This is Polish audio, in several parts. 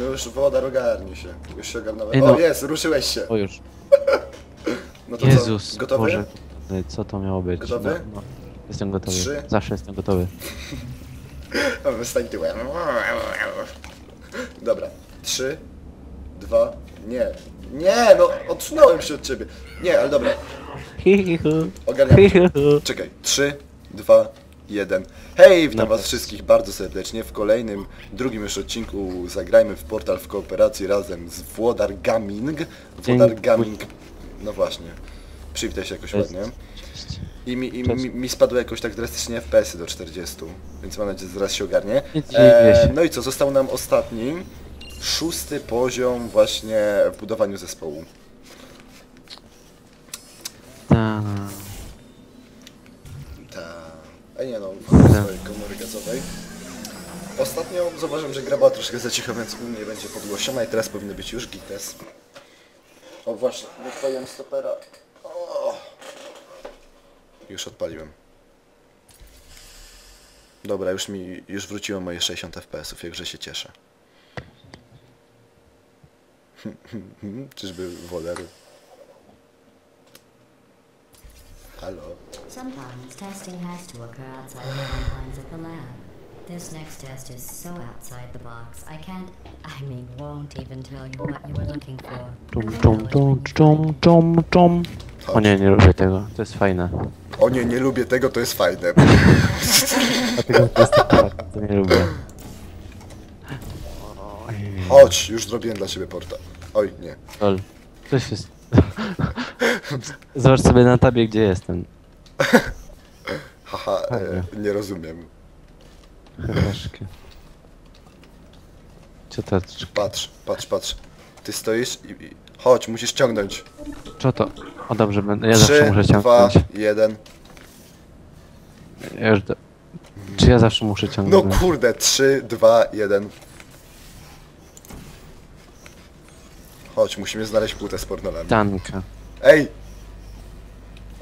No już woda ogarnij się. Już się ogarnąłem. Ej, no. O, jest, ruszyłeś się. O już. No to Jezus, co? Gotowy? Boże. Co to miało być? Gotowy? No, no. Jestem gotowy. Trzy. Zawsze jestem gotowy. Wystań tyłem. Dobra. Trzy, dwa, nie. Nie, no odsunąłem się od ciebie. Nie, ale dobra. Ogarniam. Czekaj. Trzy, dwa, jeden. Hej, witam No. was wszystkich bardzo serdecznie w kolejnym, drugim już odcinku Zagrajmy w portal w kooperacji razem z Włodar Gaming. Włodar Gaming. No właśnie. Przywitaj się jakoś ładnie. I, mi, i mi, mi spadły jakoś tak drastycznie FPS-y do 40, więc mam nadzieję, że zaraz się ogarnie. Się. no i co, został nam ostatni, szósty poziom właśnie w budowaniu zespołu. Ta. W swojej komory gazowej. Ostatnio zauważyłem, że gra była troszkę za cicho, więc u mnie będzie podgłoszona i teraz powinny być już gites. O właśnie, wypaliłem stopera. O! Już odpaliłem. Dobra, już mi, już wróciło moje 60 FPS-ów, jakże się cieszę. Czyżby wolery? Halo? Sometimes testing has to occur outside the confines of the lab. This next test is so outside the box, I can't, I mean, won't even tell you what you were looking for. Czum, czum, czum, czum, czum, czum. O nie, nie lubię tego. To jest fajne. O nie, nie lubię tego, to jest fajne. Dlatego to jest tak, to nie lubię. Chodź, już zrobiłem dla ciebie portal. Oj, nie. Lol. Coś jest... Zobacz sobie na tabie, gdzie jestem. Haha, e, nie rozumiem. Co to? Patrz, patrz, patrz. Ty stoisz i... i... Chodź, musisz ciągnąć. Co to? O dobrze, będę. Ja zawsze Trzy, muszę dwa, ciągnąć. jeden. Ja już do... Czy ja zawsze muszę No ciągnąć? kurde, trzy, dwa, jeden. Chodź, musimy znaleźć płytę z pornolami. Tanka. Ej!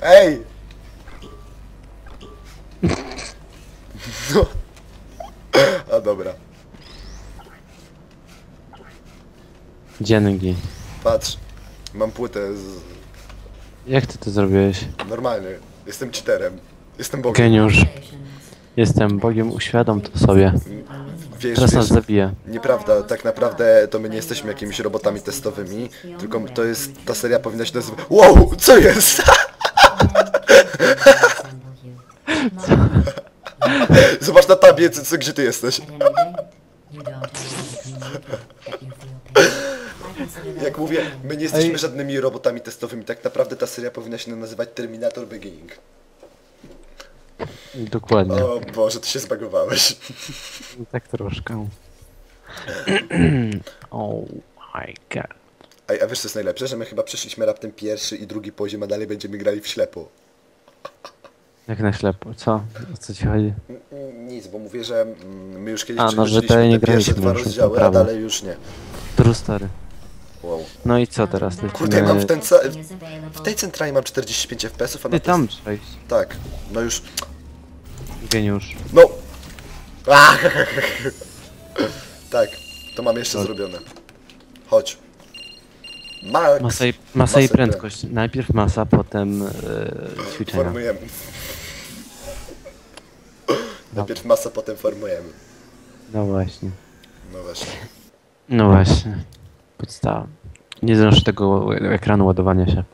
Ej! No. A dobra, Dzięki. patrz. Mam płytę z... Jak ty to zrobiłeś? Normalnie. Jestem cheaterem. Jestem bogiem. Geniusz. Jestem Bogiem, uświadom to sobie. Wiesz, Teraz nas wiesz, zabije. Nieprawda, tak naprawdę to my nie jesteśmy jakimiś robotami testowymi, tylko to jest, ta seria powinna się nazywać... Wow, co jest? Zobacz na tabie, co, co, gdzie ty jesteś. Jak mówię, my nie jesteśmy Ej. żadnymi robotami testowymi, tak naprawdę ta seria powinna się nazywać Terminator Beginning. Dokładnie. O Boże, ty się zbagowałeś. Tak troszkę. oh my god. A, a wiesz co jest najlepsze? Że my chyba przeszliśmy raptem pierwszy i drugi poziom, a dalej będziemy grali w ślepo. Jak na ślepo, co? O co ci chodzi? Nic, bo mówię, że mm, my już kiedyś A, no, że te nie te pierwsze graliśmy dwa rozdziały, a dalej już nie. True story. Wow. No i co teraz? Kurde, mam w, ten w tej centrali mam 45 FPS-ów, a na Ty tam przejść. Tak, no już... Geniusz. No! Ach! tak, to mam jeszcze zrobione. Chodź. Max! Masa i, masa i Masę prędkość. Najpierw masa, potem e, ćwiczenia. Formujemy. Najpierw masa, potem formujemy. No właśnie. No właśnie. No właśnie. Podstawa. Nie znoszę tego ekranu ładowania się.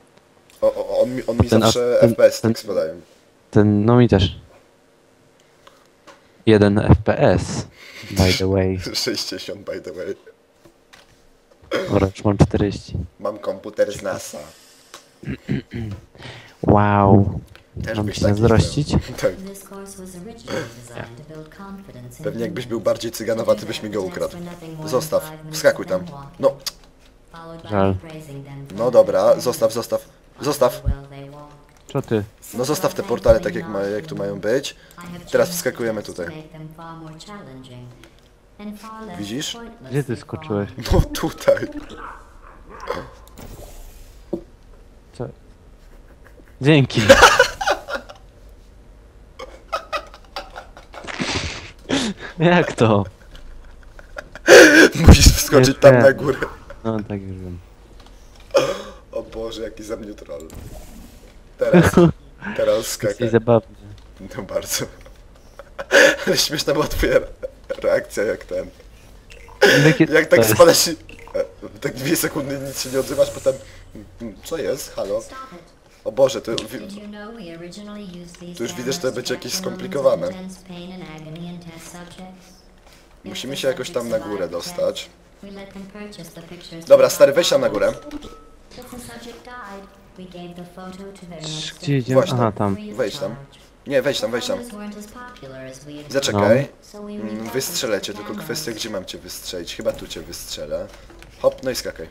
O, o, on mi, on mi Ten zawsze ten- FPS ten- tak spadają. Ten, no mi też. Jeden FPS. By the way. 60 by the way. Już mam 40. Mam komputer z NASA. Wow. Też Mam byś się taki zazdrościć? Tak. Pewnie jakbyś był bardziej cyganowaty, byś mi go ukradł. Zostaw, wskakuj tam. No, Żal. no dobra, zostaw, zostaw. Zostaw. Co ty? No zostaw te portale tak jak, ma, jak tu mają być. Teraz wskakujemy tutaj. Widzisz? Gdzie ty skoczyłeś? No tutaj. Co? Dzięki. Jak to? Musisz wskoczyć tam na górę. No tak już wiem. O Boże, jaki za mnie troll. Teraz, teraz Jesteś skakaj. zabawny. No bardzo. Ale śmieszna była twoja reakcja jak ten. Jakie Jak tak spadasz i... e, Tak dwie sekundy nic się nie odzywasz, potem... mm, Co jest? Halo? Stop it. O Boże, to... Tu już widzę, że to będzie jakieś skomplikowane. Musimy się jakoś tam na górę dostać. Dobra, stary, weź tam na górę. Gdzie idziemy? Właśnie. Aha, tam. Wejdź tam. Nie, wejdź tam, wejdź tam. Zaczekaj. revamped Wystrzelę cię, tylko kwestia gdzie mam cię wystrzelić. Chyba tu cię wystrzelę. Hop, no i skakaj.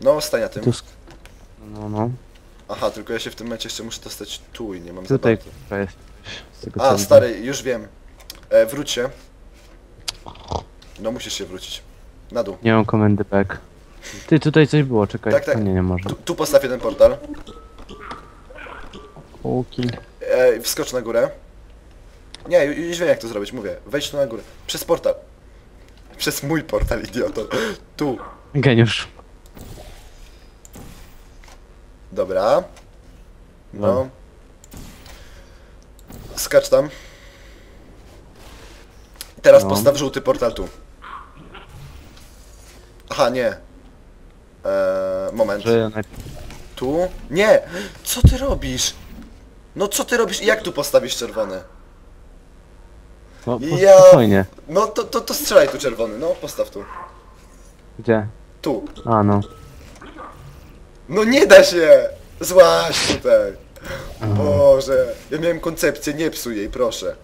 No, stań na tym. Tu sk- No, no. Aha, tylko ja się w tym momencie jeszcze muszę dostać tu i nie mam Tutaj za kurwa jest. Z tego bardzo. co A, widzę. stary, już wiem. E, wróć się. No musisz się wrócić. Na dół. Nie mam komendy back. Ty, tutaj coś było, czekaj. Tak, tak. A nie, nie może. Tu, tu postaw jeden portal. Łuki. E, wskocz na górę. Nie, ju- już wiem jak to zrobić, mówię. Wejdź tu na górę. Przez portal. Przez mój portal, idioto. Tu. Geniusz. Dobra. No. No. Skacz tam. Teraz No. postaw żółty portal tu. Aha, nie. Eee, moment. Tu? Nie! Co ty robisz? No co ty robisz? Jak tu postawisz czerwony? No, po- Ja- spokojnie. No to, to, to strzelaj tu czerwony, no postaw tu. Gdzie? Tu. A, no. No nie da się! Złaś tutaj! Boże, ja miałem koncepcję, nie psuj jej, proszę.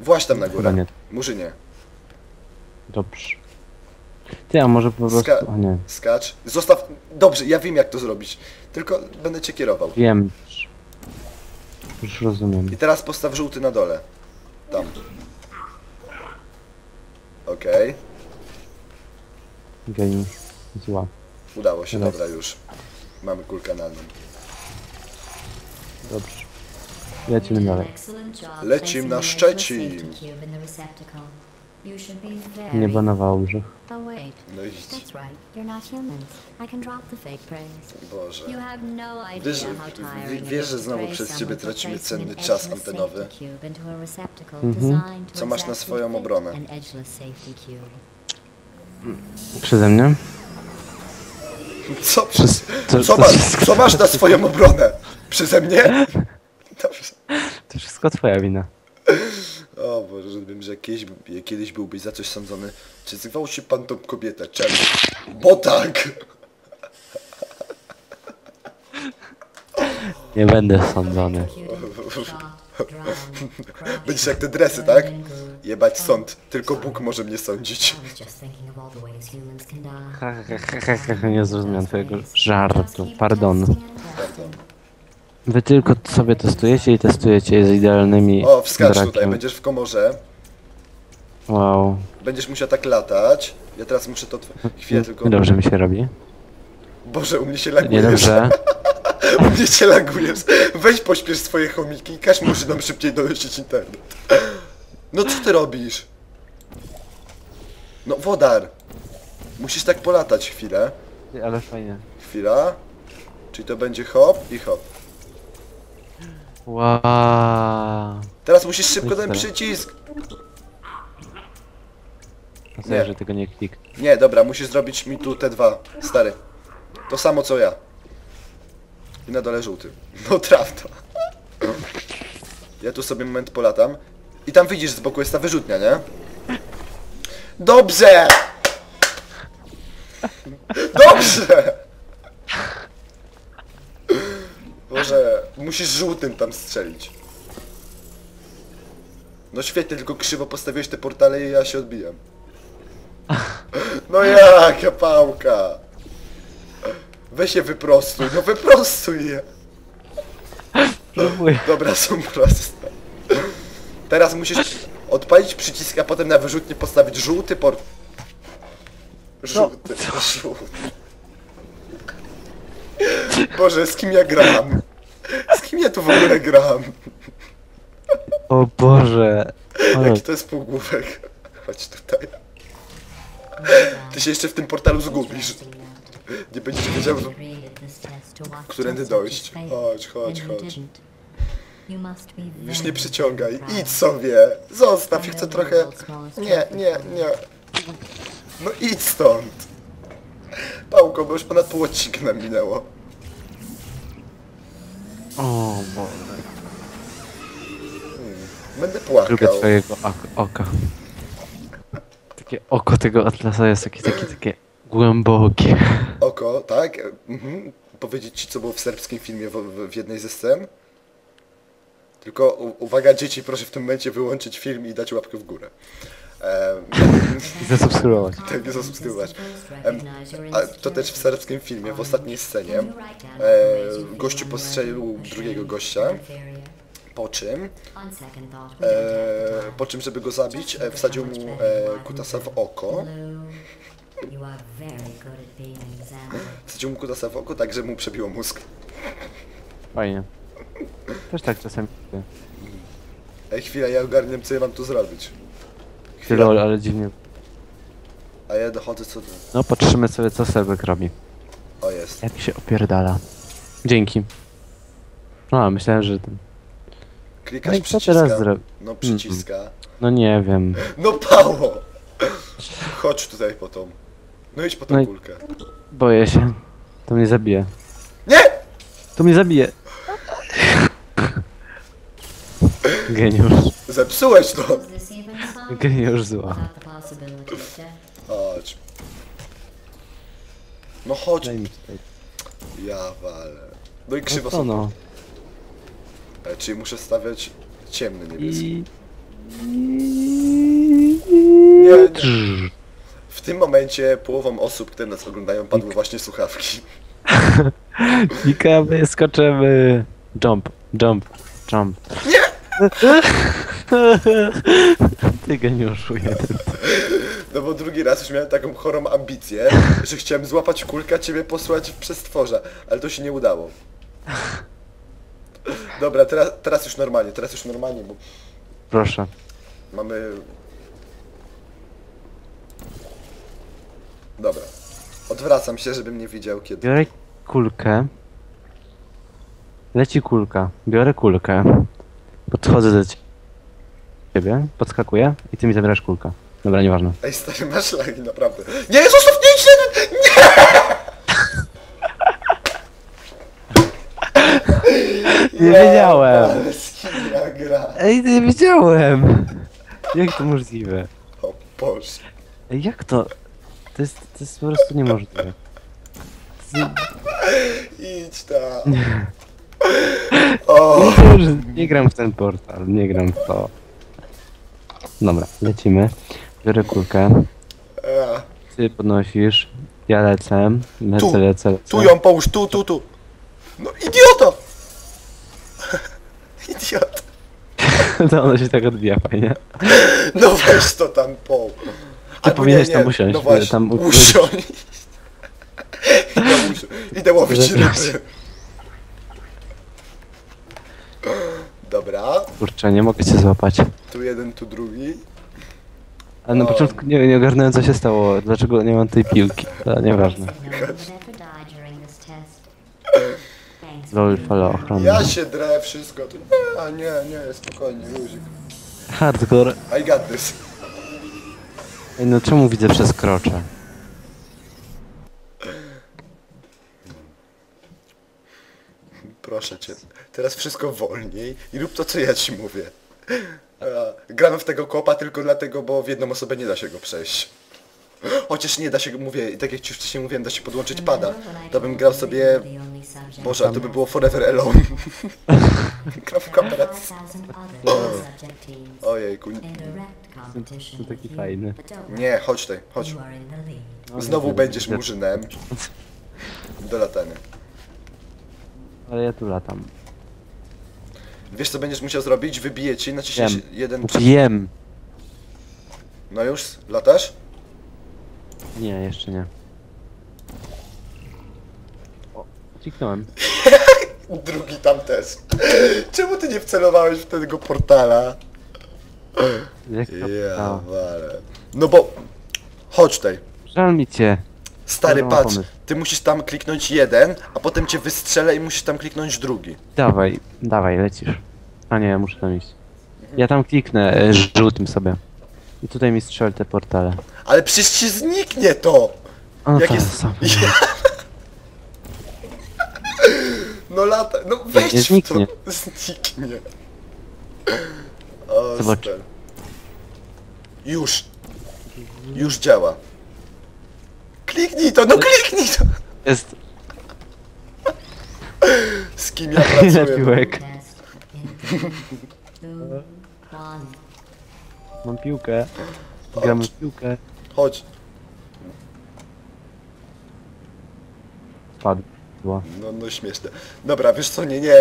Właź tam na Chyba górę. nie. Murzynie. Dobrze. Ty, a może po prostu... Ska- A nie. Skacz. Zostaw... Dobrze, ja wiem jak to zrobić. Tylko będę cię kierował. Wiem. Już rozumiem. I teraz postaw żółty na dole. Tam. Okej. Geniusz. Zła. Udało się, Teraz. dobra już. Mamy kulkę na nim. Dobrze. Lecimy dalej. Lecim na Szczecin. Nie banowało brzuch. Wait, No i. Boże. No Wiesz, wiesz, że znowu przez ciebie tracimy cenny czas antenowy. Mhm. Co masz na swoją obronę? Przeze mnie? Co, Przez... To, co, to, masz, wszystko, co masz na swoją obronę? Przeze mnie? Dobrze. to wszystko twoja wina. O Boże, że wiem, że kiedyś, kiedyś byłbyś za coś sądzony. Czy zwał się pan tą kobietę? Czemu? Bo tak! Nie będę sądzony. Będziesz jak te dresy, tak? Jebać sąd. Tylko Bóg może mnie sądzić. Nie zrozumiałem twojego żartu. Pardon. Wy tylko sobie testujecie i testujecie je z idealnymi O, wskacz tutaj, będziesz w komorze. Wow. Będziesz musiał tak latać. Ja teraz muszę to... Chwilę tylko... Niedobrze mi się robi. Boże, u mnie się lagujesz. Niedobrze. Się lagujesz. Weź pośpiesz swoje chomiki i każ murzynom szybciej dolecieć internet. No co ty robisz? No wodar. Musisz tak polatać chwilę. Ty, Ale fajnie. Chwila. Czyli to będzie hop i hop. Wow. Teraz musisz szybko ten przycisk. Sobie, Nie. że tego nie klik. Nie, dobra, musisz zrobić mi tu te dwa, stary. To samo co ja. I na dole żółty. No prawda. Ja tu sobie moment polatam. I tam widzisz z boku jest ta wyrzutnia, nie? Dobrze! Dobrze! Boże, musisz żółtym tam strzelić. No świetnie, tylko krzywo postawiłeś te portale i ja się odbijam. No jaka pałka! Weź je wyprostuj, no wyprostuj je! Próbuję. Dobra, są proste. Teraz musisz odpalić przycisk, a potem na wyrzutnie postawić żółty port... Żółty, żółty. Boże, z kim ja gram? Z kim ja tu w ogóle gram? O Boże. Ale Jaki to jest półgłówek? Chodź tutaj. Ty się jeszcze w tym portalu zgubisz. Nie będziesz wiedział, no, którędy dojść. Chodź, chodź, chodź. Już nie przyciągaj. Idź sobie. Zostaw, ich chcę trochę... Nie, nie, nie. No idź stąd. Pałko, bo już ponad pół odcinka nam minęło. O Boże. Będę Lubię płakał. twojego ok- oka. Takie oko tego Atlasa jest takie, takie, takie głębokie. Oko, tak? Mhm. Powiedzieć ci, co było w serbskim filmie w, w, jednej ze scen? Tylko uwaga, dzieci, proszę w tym momencie wyłączyć film i dać łapkę w górę. Em, I zasubskrybować. Tak, nie zasubskrybować. Em, a to też w serbskim filmie, w ostatniej scenie, e, gościu postrzelił drugiego gościa, po czym, e, po czym, żeby go zabić, e, wsadził mu e, kutasa w oko, wsadził mu kutasa w oko, tak, że mu przebiło mózg. Fajnie. Też tak robię. Ej, chwila, ja ogarniam, co ja mam tu zrobić. Chwila, lol, ale dziwnie. a ja dochodzę co to... No patrzymy sobie co Sebek robi. O, jest. Jak się opierdala. Dzięki. No, a myślałem, że... ten- No Klikasz i co przyciska. teraz zrobi? No, przyciska. No nie wiem. No, Pało! Chodź tutaj po tą. No idź po tą No i- kulkę. Boję się. To mnie zabije. Nie! To mnie zabije. Geniusz. Zepsułeś to! Geniusz zła. Chodź. No chodź. Daj mi tutaj. Ja walę. No i krzywo No co są. no. E, Czyli muszę stawiać ciemny niebieski. I... Nie, nie. W tym momencie połową osób, które nas oglądają, padły właśnie słuchawki. Klikamy, skoczymy. Jump, jump, jump. Nie! Ty geniuszu jeden. No bo drugi raz już miałem taką chorą ambicję, że chciałem złapać kulkę, a ciebie posłać w przestworza, ale to się nie udało. Dobra, teraz, teraz już normalnie, teraz już normalnie, bo Proszę. mamy... Dobra. Odwracam się, żebym nie widział kiedy. Biorę kulkę. Leci kulka. Biorę kulkę. Podchodzę do ciebie, podskakuję i ty mi zabierasz kulkę. Dobra, nieważne. Ej, stary, masz lagi, naprawdę. Nie, zostaw, nie, idź, nie, Nie nie! wiedziałem. Ale ja gra. Ej, nie wiedziałem! Jak to możliwe? O Boże. Ej, jak to? To jest, to jest po prostu niemożliwe. Jest- Idź tam. O, Nie, nie gram w ten portal, nie gram w to. Dobra, lecimy. Biorę kulkę, a, ty podnosisz, ja lecę, lecę, Tu, lecę, lecę. tu ją połóż, tu, tu, tu. No idiota! Idiot. To ono się tak odbija fajnie. No weź to tam połóż. Albo powinieneś tam usiąść, No właśnie, tam u- usiądź. Idę, usi- Idę łowić ryby. Dobra, Kurczę, nie mogę cię złapać. tu jeden, tu drugi. Ale na O. początku nie, nie ogarnąłem co się stało, dlaczego nie mam tej piłki. To nieważne. Lol, fala ochronna. Ja się drę, wszystko. To... A nie, nie, spokojnie, luzik. Hardcore. I got this. Ej, no czemu widzę przez krocze? Proszę cię, teraz wszystko wolniej i rób to, co ja ci mówię. Gramy w tego kopa tylko dlatego, bo w jedną osobę nie da się go przejść. Chociaż nie da się go, mówię, tak jak ci już wcześniej mówiłem, da się podłączyć pada. To bym grał sobie... Boże, a to by było Forever Alone. Grał w kooperacji. Ojejku. To taki fajny. Nie, chodź tutaj, chodź. Znowu będziesz murzynem. Do latania. Ale ja tu latam. Wiesz co będziesz musiał zrobić? Wybiję ci, naciśniesz Wiem. jeden... Wiem! No już? Latasz? Nie, jeszcze nie. O, kliknąłem. Drugi tam też. Czemu ty nie wcelowałeś w tego portala? Ja wale. No bo... Chodź tutaj. Żal mi cię. Stary, patrz. pomysł. Ty musisz tam kliknąć jeden, a potem cię wystrzelę i musisz tam kliknąć drugi. Dawaj, dawaj, lecisz. A nie, ja muszę tam iść. Ja tam kliknę e, żółtym sobie. I tutaj mi strzel te portale. Ale przecież ci zniknie to! O, Jak to jest... sam. No lata... No wejdź nie w to. zniknie. Zniknie. O, Zobacz. stary. Już. Już działa. Kliknij to, no kliknij to! Jest Z kim ja pracuję? piłek. Mam piłkę. Gramy w piłkę. Chodź. Padło. No, no śmieszne. Dobra, wiesz co, nie, nie.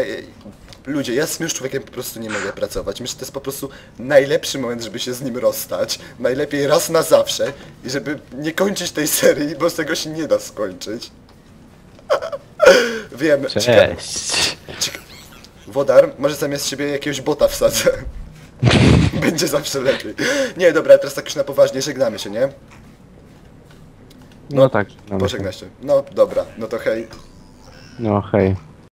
Ludzie, ja z tym już człowiekiem po prostu nie mogę pracować. Myślę, że to jest po prostu najlepszy moment, żeby się z nim rozstać. Najlepiej raz na zawsze. I żeby nie kończyć tej serii, bo z tego się nie da skończyć. Wiem, cieka- Cześć. cieka- Wodar, może zamiast siebie jakiegoś bota wsadzę. Będzie zawsze lepiej. Nie, dobra, teraz tak już na poważnie żegnamy się, nie? No tak. Pożegnaj się. No dobra, no to hej. No hej.